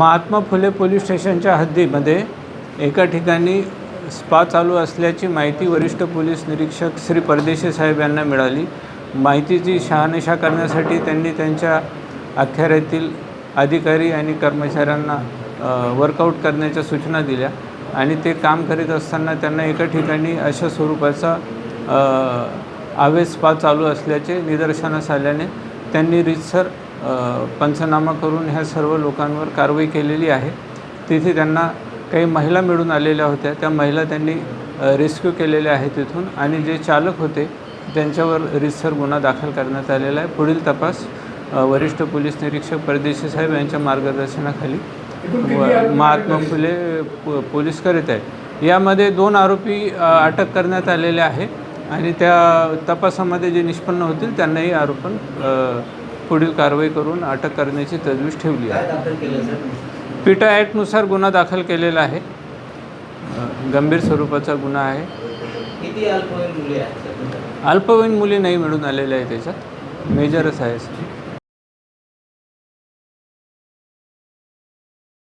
Mahatma Phule police स्टेशनच्या हद्दीमध्ये एका ठिकाणी स्पा चालू असल्याची माहिती वरिष्ठ पोलीस निरीक्षक श्री परदेशी साहेब यांना मिळाली. माहितीची शहानिशा करण्यासाठी त्यांनी त्यांच्या अखत्यारीतील अधिकारी आणि कर्मचाऱ्यांना वर्कआउट करण्याच्या सूचना दिल्या आणि ते काम करीत असताना त्यांना एका ठिकाणी अशा स्वरूपाचा अ, आवेश स्पा चालू असल्याचे निदर्शनास आल्याने त्यांनी रितसर पंचनामा करून ह्या सर्व लोकांवर कारवाई केलेली आहे. तिथे त्यांना काही महिला मिळून आलेल्या होत्या. त्या महिला त्यांनी रेस्क्यू केलेल्या आहेत तिथून आणि जे चालक होते त्यांच्यावर रितसर गुन्हा दाखल करण्यात आलेला आहे. पुढील तपास वरिष्ठ पोलीस निरीक्षक परदेशी साहेब यांच्या मार्गदर्शनाखाली महात्मा फुले पो- पोलीस करीत आहेत. यामध्ये दोन आरोपी अटक करण्यात आलेले आहे आणि त्या तपासामध्ये जे निष्पन्न होतील त्यांनाही आरोपण पुढील कारवाई करून अटक करण्याची तजवीज ठेवली आहे. पिटा ॲक्टनुसार गुन्हा दाखल केलेला आहे. गंभीर स्वरूपाचा गुन्हा आहे. अल्पवयीन मुली नाही मिळून आलेल्या आहे त्याच्यात. मेजरच आहे.